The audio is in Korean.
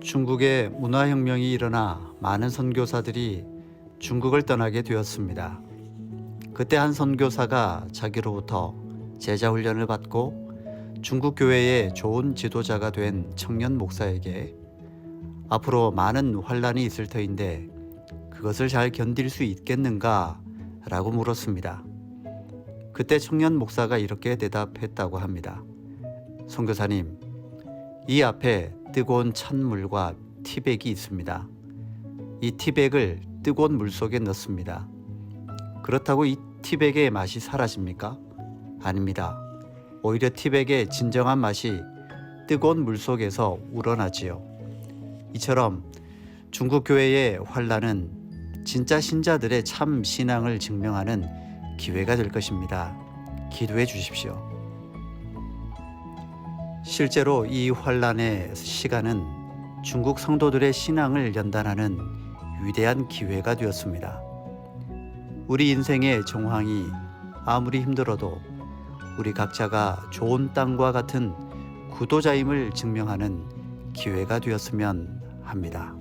중국의 문화혁명이 일어나 많은 선교사들이 중국을 떠나게 되었습니다. 그때 한 선교사가 자기로부터 제자 훈련을 받고 중국 교회의 좋은 지도자가 된 청년 목사에게 앞으로 많은 환란이 있을 터인데 그것을 잘 견딜 수 있겠는가? 라고 물었습니다. 그때 청년 목사가 이렇게 대답했다고 합니다. 선교사님, 이 앞에 뜨거운 찬물과 티백이 있습니다. 이 티백을 뜨거운 물 속에 넣습니다. 그렇다고 이 티백의 맛이 사라집니까? 아닙니다. 오히려 티백의 진정한 맛이 뜨거운 물 속에서 우러나지요. 이처럼 중국 교회의 환란은 진짜 신자들의 참 신앙을 증명하는 기회가 될 것입니다. 기도해 주십시오. 실제로 이 환란의 시간은 중국 성도들의 신앙을 연단하는 위대한 기회가 되었습니다. 우리 인생의 정황이 아무리 힘들어도 우리 각자가 좋은 땅과 같은 구도자임을 증명하는 기회가 되었으면 합니다.